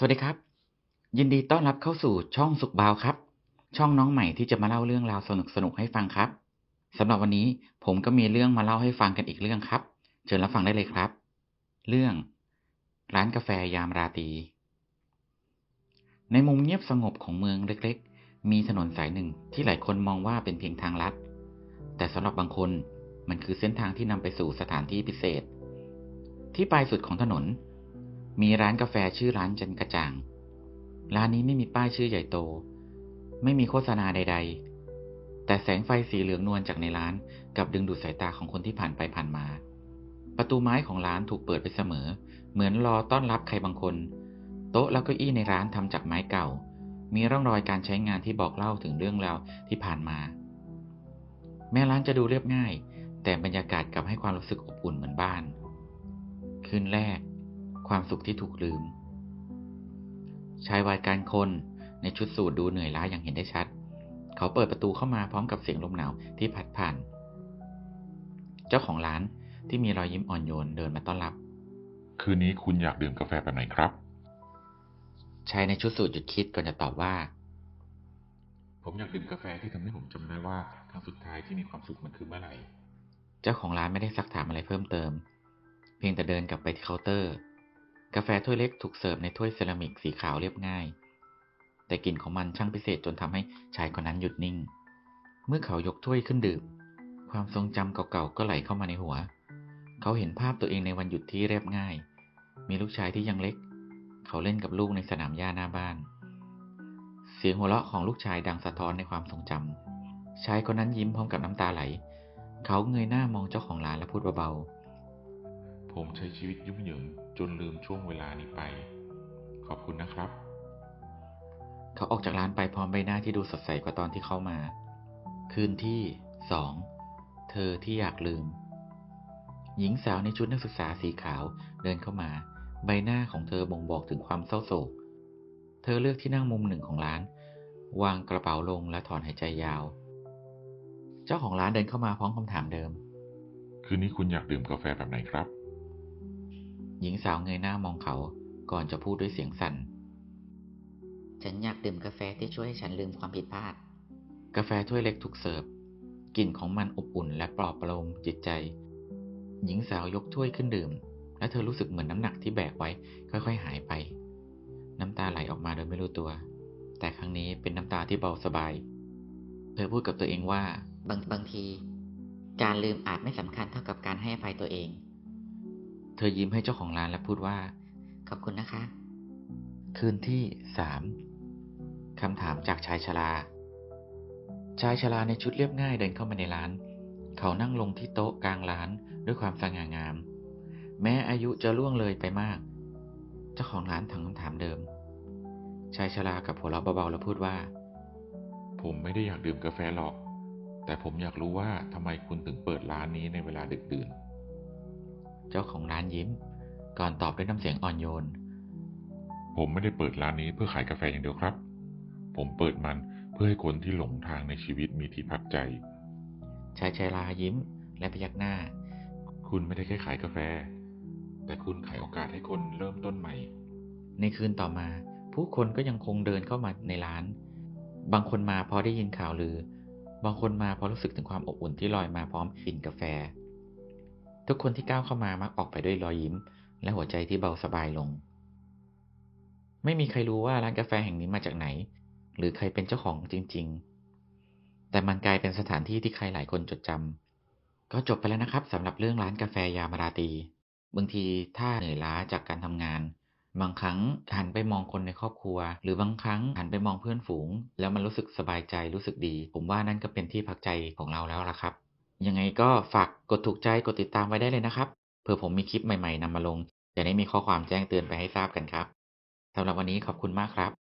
สวัสดีครับ ยินดีต้อนรับเข้าสู่ช่องสุขบาวครับ ช่องน้องใหม่ที่จะมาเล่าเรื่องราวสนุกๆให้ฟังครับสำหรับวันนี้ผมก็มีเรื่องมาเล่าให้ฟังกันอีกเรื่องครับเชิญรับฟังได้เลยครับ เรื่อง ร้านกาแฟยามราตรีในมุมเงียบสงบของเมืองเล็กๆ มีถนนสายหนึ่งที่หลายคนมองว่าเป็นเพียงทางลัด แต่สำหรับบางคนมันคือเส้นทางที่นำไปสู่สถานที่พิเศษ ที่ปลายสุดของถนน มีร้านกาแฟชื่อร้านจันกระจ่าง ร้านนี้ไม่มีป้ายชื่อใหญ่โต ไม่มีโฆษณาใด ๆ แต่แสงไฟสีเหลืองนวลจากในร้านกับดึงดูดสายตาของคนที่ผ่านไปผ่านมา ประตูไม้ของร้านถูกเปิดไปเสมอ เหมือนรอต้อนรับใครบางคน โต๊ะแล้วก็อี้ในร้านทำจากไม้เก่า มีร่องรอยการใช้งานที่บอกเล่าถึงเรื่องราวที่ผ่านมา แม้ร้านจะดูเรียบง่าย แต่บรรยากาศกลับให้ความรู้สึกอบอุ่นเหมือนบ้าน คืนแรก ความสุขที่ถูกลืม ชายวัยกลารคนในชุดสูทดูเหนื่อยล้าอย่างเห็นได้ชัด เขาเปิดประตูเข้ามาพร้อมกับเสียงลมหนาวที่พัดผ่าน เจ้าของร้านที่มีรอยยิ้มอ่อนโยนเดินมาต้อนรับ คืนนี้คุณอยากดื่มกาแฟแบบไหนครับ ชายในชุดสูทหยุดคิดก่อนจะตอบว่า ผมอยากดื่มกาแฟที่ทำให้ผมจำได้ว่าครั้งสุดท้ายที่มีความสุขมันคือเมื่อไหร่ เจ้าของร้านไม่ได้ซักถามอะไรเพิ่มเติม เพียงแต่เดินกลับไปที่เคาน์เตอร์ กาแฟถ้วยเล็กถูกเสิร์ฟในถ้วยเซรามิกสีขาวเรียบง่าย แต่กลิ่นของมันช่างพิเศษจนทำให้ชายคนนั้นหยุดนิ่ง เมื่อเขายกถ้วยขึ้นดื่ม ความทรงจำเก่าๆก็ไหลเข้ามาในหัว เขาเห็นภาพตัวเองในวันหยุดที่เรียบง่าย มีลูกชายที่ยังเล็ก เขาเล่นกับลูกในสนามหญ้าหน้าบ้าน เสียงหัวเราะของลูกชายดังสะท้อนในความทรงจำชายคนนั้นยิ้มพร้อมกับน้ำตาไหล เขาเงยหน้ามองเจ้าของร้านและพูดเบาๆ ผมใช้ชีวิตยุ่งเหยิงจนลืมช่วงเวลานี้ไป ขอบคุณนะครับๆเขาออกจากร้านไปพร้อมใบหน้าที่ดูสดใสกว่าตอนที่เข้ามา คืนที่สองเธอที่อยากลืม หญิงสาวในชุดนักศึกษาสีขาวเดินเข้ามา ใบหน้าของเธอบ่งบอกถึงความเศร้าโศก เธอเลือกที่นั่งมุมหนึ่งของร้าน วางกระเป๋าลงและถอนหายใจยาว เจ้าของร้านเดินเข้ามาพร้อมคำถามเดิม คืนนี้คุณอยากดื่มกาแฟแบบไหนครับ หญิงสาวเงยหน้ามองเขาก่อนจะพูดด้วยเสียงสั่น ฉันอยากดื่มกาแฟที่ช่วยให้ฉันลืมความผิดพลาด กาแฟถ้วยเล็กถูกเสิร์ฟกลิ่นของมันอบอุ่นและปลอบประโลมจิตใจ หญิงสาวยกถ้วยขึ้นดื่ม และเธอรู้สึกเหมือนน้ำหนักที่แบกไว้ ค่อยๆ หายไป น้ำตาไหลออกมาโดยไม่รู้ตัว แต่ครั้งนี้เป็นน้ำตาที่เบาสบาย เธอพูดกับตัวเองว่า บางบางที การลืมอาจไม่สำคัญเท่ากับการให้อภัยตัวเอง เธอยิ้มให้เจ้าของร้านและพูดว่า ขอบคุณนะคะ คืนที่สามคำถามจากชายชรา ชายชราในชุดเรียบง่ายเดินเข้ามาในร้าน เขานั่งลงที่โต๊ะกลางร้านด้วยความสง่างาม แม้อายุจะล่วงเลยไปมาก เจ้าของร้านถามคำถามเดิม ชายชรากับหัวเราะเบาๆแล้วพูดว่า ผมไม่ได้อยากดื่มกาแฟหรอก แต่ผมอยากรู้ว่าทำไมคุณถึงเปิดร้านนี้ในเวลาดึกดื่น เจ้าของร้านยิ้ม ก่อนตอบด้วยน้ำเสียงอ่อนโยน ผมไม่ได้เปิดร้านนี้เพื่อขายกาแฟอย่างเดียวครับ ผมเปิดมันเพื่อให้คนที่หลงทางในชีวิตมีที่พักใจ ชายชรายิ้มและพยักหน้า คุณไม่ได้แค่ขายกาแฟ แต่คุณขายโอกาสให้คนเริ่มต้นใหม่ ในคืนต่อมา ผู้คนก็ยังคงเดินเข้ามาในร้าน บางคนมาเพราะได้ยินข่าวลือ บางคนมาเพราะรู้สึกถึงความอบอุ่นที่ลอยมาพร้อมกลิ่นกาแฟ ทุกคนที่ก้าวเข้ามามักออกไปด้วยรอยยิ้ม และหัวใจที่เบาสบายลง ไม่มีใครรู้ว่าร้านกาแฟแห่งนี้มาจากไหน หรือใครเป็นเจ้าของจริง ๆ แต่มันกลายเป็นสถานที่ที่ใครหลายคนจดจำก็จบไปแล้วนะครับสำหรับเรื่องร้านกาแฟยามราตีบางทีถ้าเหนื่อยล้าจากการทำงาน บางครั้งหันไปมองคนในครอบครัว หรือบางครั้งหันไปมองเพื่อนฝูง แล้วมันรู้สึกสบายใจรู้สึกดี ผมว่านั่นก็เป็นที่พักใจของเราแล้วล่ะครับ ยังไงก็ฝากกดถูกใจกดติดตามไว้ได้เลยนะครับ เผื่อผมมีคลิปใหม่ๆนำมาลง จะได้มีข้อความแจ้งเตือนไปให้ทราบกันครับสำหรับวันนี้ขอบคุณมากครับ